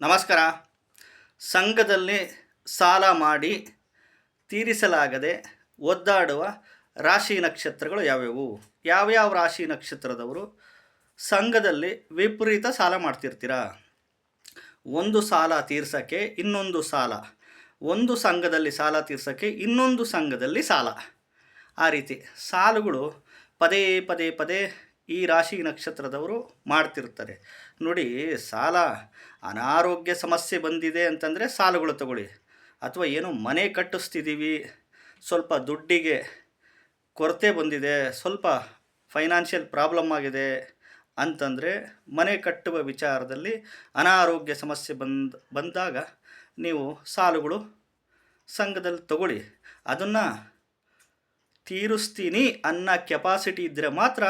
ನಮಸ್ಕಾರ. ಸಂಘದಲ್ಲಿ ಸಾಲ ಮಾಡಿ ತೀರಿಸಲಾಗದೆ ಒದ್ದಾಡುವ ರಾಶಿ ನಕ್ಷತ್ರಗಳು ಯಾವ್ಯಾವು? ಯಾವ್ಯಾವ ರಾಶಿ ನಕ್ಷತ್ರದವರು ಸಂಘದಲ್ಲಿ ವಿಪರೀತ ಸಾಲ ಮಾಡ್ತಿರ್ತೀರಾ? ಒಂದು ಸಾಲ ತೀರ್ಸೋಕ್ಕೆ ಇನ್ನೊಂದು ಸಾಲ. ಒಂದು ಸಂಘದಲ್ಲಿ ಸಾಲ ತೀರ್ಸೋಕ್ಕೆ ಇನ್ನೊಂದು ಸಂಘದಲ್ಲಿ ಸಾಲ. ಆ ರೀತಿ ಸಾಲುಗಳು ಪದೇ ಪದೇ ಪದೇ ಈ ರಾಶಿ ನಕ್ಷತ್ರದವರು ಮಾಡ್ತಿರ್ತಾರೆ. ನೋಡಿ, ಸಾಲ, ಅನಾರೋಗ್ಯ ಸಮಸ್ಯೆ ಬಂದಿದೆ ಅಂತಂದರೆ ಸಾಲಗಳು ತಗೊಳ್ಳಿ. ಅಥವಾ ಏನು ಮನೆ ಕಟ್ಟಿಸ್ತಿದ್ದೀವಿ ಸ್ವಲ್ಪ ದುಡ್ಡಿಗೆ ಕೊರತೆ ಬಂದಿದೆ, ಸ್ವಲ್ಪ ಫೈನಾನ್ಷಿಯಲ್ ಪ್ರಾಬ್ಲಮ್ ಆಗಿದೆ ಅಂತಂದರೆ ಮನೆ ಕಟ್ಟುವ ವಿಚಾರದಲ್ಲಿ ಅನಾರೋಗ್ಯ ಸಮಸ್ಯೆ ಬಂದ, ಬಂದಾಗ ನೀವು ಸಾಲುಗಳು ಸಂಘದಲ್ಲಿ ತಗೊಳ್ಳಿ. ಅದನ್ನು ತೀರಿಸ್ತೀನಿ ಅನ್ನೋ ಕೆಪಾಸಿಟಿ ಇದ್ದರೆ ಮಾತ್ರ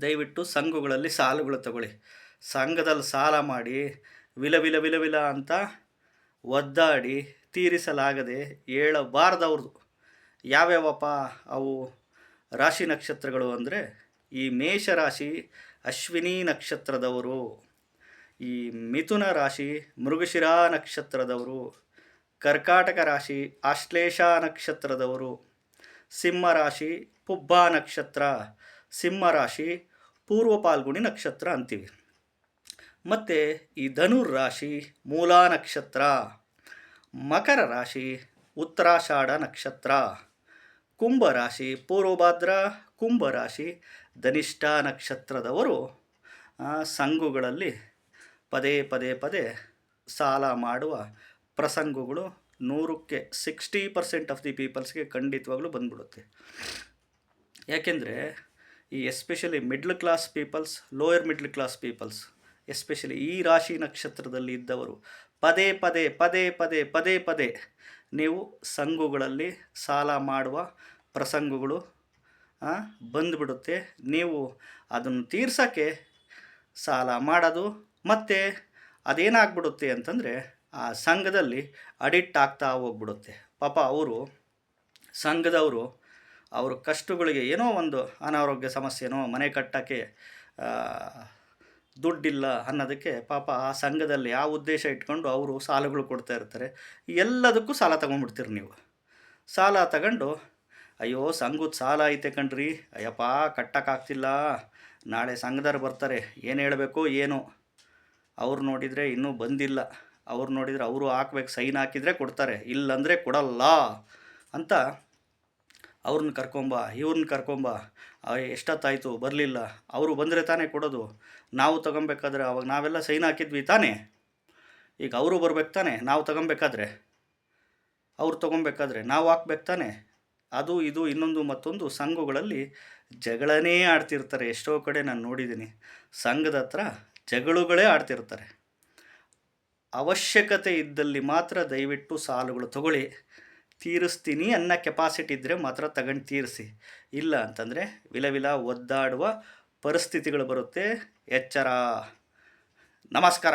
ದಯವಿಟ್ಟು ಸಂಘಗಳಲ್ಲಿ ಸಾಲುಗಳು ತಗೊಳ್ಳಿ. ಸಂಘದಲ್ಲಿ ಸಾಲ ಮಾಡಿ, ವಿಲ ವಿಲ ವಿಲ ವಿಲ ಅಂತ ಒದ್ದಾಡಿ ತೀರಿಸಲಾಗದೆ ಹೇಳಬಾರ್ದವ್ರದ್ದು ಯಾವ್ಯಾವಪ್ಪ ಅವು ರಾಶಿ ನಕ್ಷತ್ರಗಳು ಅಂದರೆ ಈ ಮೇಷರಾಶಿ, ಅಶ್ವಿನಿ ನಕ್ಷತ್ರದವರು. ಈ ಮಿಥುನ ರಾಶಿ, ಮೃಗಶಿರಾ ನಕ್ಷತ್ರದವರು. ಕರ್ಕಾಟಕ ರಾಶಿ ಆಶ್ಲೇಷ ನಕ್ಷತ್ರದವರು. ಸಿಂಹ ರಾಶಿ, ಪುಬ್ಬ ನಕ್ಷತ್ರ. ಸಿಂಹರಾಶಿ ಪೂರ್ವ ಪಾಲ್ಗುಣಿ ನಕ್ಷತ್ರ ಅಂತೀವಿ. ಮತ್ತು ಈ ಧನುರ್ ರಾಶಿ, ಮೂಲಾ ನಕ್ಷತ್ರ, ಮಕರ ರಾಶಿ, ಉತ್ತರಾಷಾಢ ನಕ್ಷತ್ರ ಕುಂಭರಾಶಿ ಪೂರ್ವಭಾದ್ರ ಕುಂಭರಾಶಿ ಧನಿಷ್ಠ ನಕ್ಷತ್ರದವರು ಸಂಘಗಳಲ್ಲಿ ಪದೇ ಪದೇ ಪದೇ ಸಾಲ ಮಾಡುವ ಪ್ರಸಂಗಗಳು ನೂರಕ್ಕೆ ಸಿಕ್ಸ್ಟಿ ಪರ್ಸೆಂಟ್ ಆಫ್ ದಿ ಪೀಪಲ್ಸ್ಗೆ ಖಂಡಿತವಾಗ್ಲೂ ಬಂದ್ಬಿಡುತ್ತೆ. ಯಾಕೆಂದರೆ ಈ especially middle class peoples lower middle class peoples especially ಈ ರಾಶಿ ನಕ್ಷತ್ರದಲ್ಲಿ ಇದ್ದವರು, ಪದೇ ಪದೇ ಪದೇ ಪದೇ ಪದೇ ಪದೇ ನೀವು ಸಂಘಗಳಲ್ಲಿ ಸಾಲ ಮಾಡುವ ಪ್ರಸಂಗಗಳು ಬಂದುಬಿಡುತ್ತೆ. ನೀವು ಅದನ್ನು ತೀರ್ಸೋಕ್ಕೆ ಸಾಲ ಮಾಡೋದು ಮತ್ತು ಅದೇನಾಗ್ಬಿಡುತ್ತೆ ಅಂತಂದರೆ ಆ ಸಂಘದಲ್ಲಿ ಅಡಿಕ್ಟ್ ಆಗ್ತಾ ಹೋಗ್ಬಿಡುತ್ತೆ. ಪಾಪ ಅವರು, ಸಂಘದವರು ಅವ್ರ ಕಷ್ಟಗಳಿಗೆ ಏನೋ ಒಂದು ಅನಾರೋಗ್ಯ ಸಮಸ್ಯೆನೋ ಮನೆ ಕಟ್ಟೋಕ್ಕೆ ದುಡ್ಡಿಲ್ಲ ಅನ್ನೋದಕ್ಕೆ ಪಾಪ ಆ ಸಂಘದಲ್ಲಿ ಆ ಉದ್ದೇಶ ಇಟ್ಕೊಂಡು ಅವರು ಸಾಲಗಳು ಕೊಡ್ತಾ ಇರ್ತಾರೆ. ಎಲ್ಲದಕ್ಕೂ ಸಾಲ ತೊಗೊಂಡ್ಬಿಡ್ತೀರಿ ನೀವು. ಸಾಲ ತಗೊಂಡು, ಅಯ್ಯೋ, ಸಂಘದ ಸಾಲ ಐತೆ ಕಣ್ರಿ. ಅಯ್ಯಪ್ಪ, ಕಟ್ಟೋಕ್ಕಾಗ್ತಿಲ್ಲ. ನಾಳೆ ಸಂಘದವ್ರು ಬರ್ತಾರೆ. ಏನು ಹೇಳಬೇಕು, ಏನು? ಅವ್ರು ನೋಡಿದರೆ ಇನ್ನೂ ಬಂದಿಲ್ಲ. ಅವ್ರು ನೋಡಿದರೆ ಅವರು ಹಾಕ್ಬೇಕು, ಸೈನ್ ಹಾಕಿದರೆ ಕೊಡ್ತಾರೆ. ಇಲ್ಲಂದರೆ ಕೊಡಲ್ಲ ಅಂತ ಅವ್ರನ್ನ ಕರ್ಕೊಂಬ, ಇವ್ರನ್ನ ಕರ್ಕೊಂಬ. ಎಷ್ಟೊತ್ತಾಯಿತು? ಬರಲಿಲ್ಲ. ಅವರು ಬಂದರೆ ತಾನೇ ಕೊಡೋದು. ನಾವು ತಗೊಬೇಕಾದ್ರೆ ಅವಾಗ ನಾವೆಲ್ಲ ಸೈನ್ ಹಾಕಿದ್ವಿ ತಾನೇ? ಈಗ ಅವರು ಬರ್ಬೇಕು ತಾನೆ? ನಾವು ತಗೊಬೇಕಾದ್ರೆ? ಅವ್ರು ತಗೊಬೇಕಾದ್ರೆ ನಾವು ಹಾಕ್ಬೇಕು ತಾನೆ? ಅದು, ಇದು, ಇನ್ನೊಂದು, ಮತ್ತೊಂದು ಸಂಘಗಳಲ್ಲಿ ಜಗಳನೇ ಆಡ್ತಿರ್ತಾರೆ. ಎಷ್ಟೋ ಕಡೆ ನಾನು ನೋಡಿದ್ದೀನಿ. ಸಂಘದ ಹತ್ರ ಜಗಳುಗಳೇ ಆಡ್ತಿರ್ತಾರೆ. ಅವಶ್ಯಕತೆ ಇದ್ದಲ್ಲಿ ಮಾತ್ರ ದಯವಿಟ್ಟು ಸಾಲುಗಳು ತಗೊಳ್ಳಿ. ತೀರಿಸ್ತೀನಿ ಅನ್ನೋ ಕೆಪಾಸಿಟಿ ಇದ್ದರೆ ಮಾತ್ರ ತಗೊಂಡು ತೀರಿಸಿ. ಇಲ್ಲ ಅಂತಂದರೆ ವಿಲ ವಿಲ ಒದ್ದಾಡುವ ಪರಿಸ್ಥಿತಿಗಳು ಬರುತ್ತೆ. ಎಚ್ಚರ. ನಮಸ್ಕಾರ.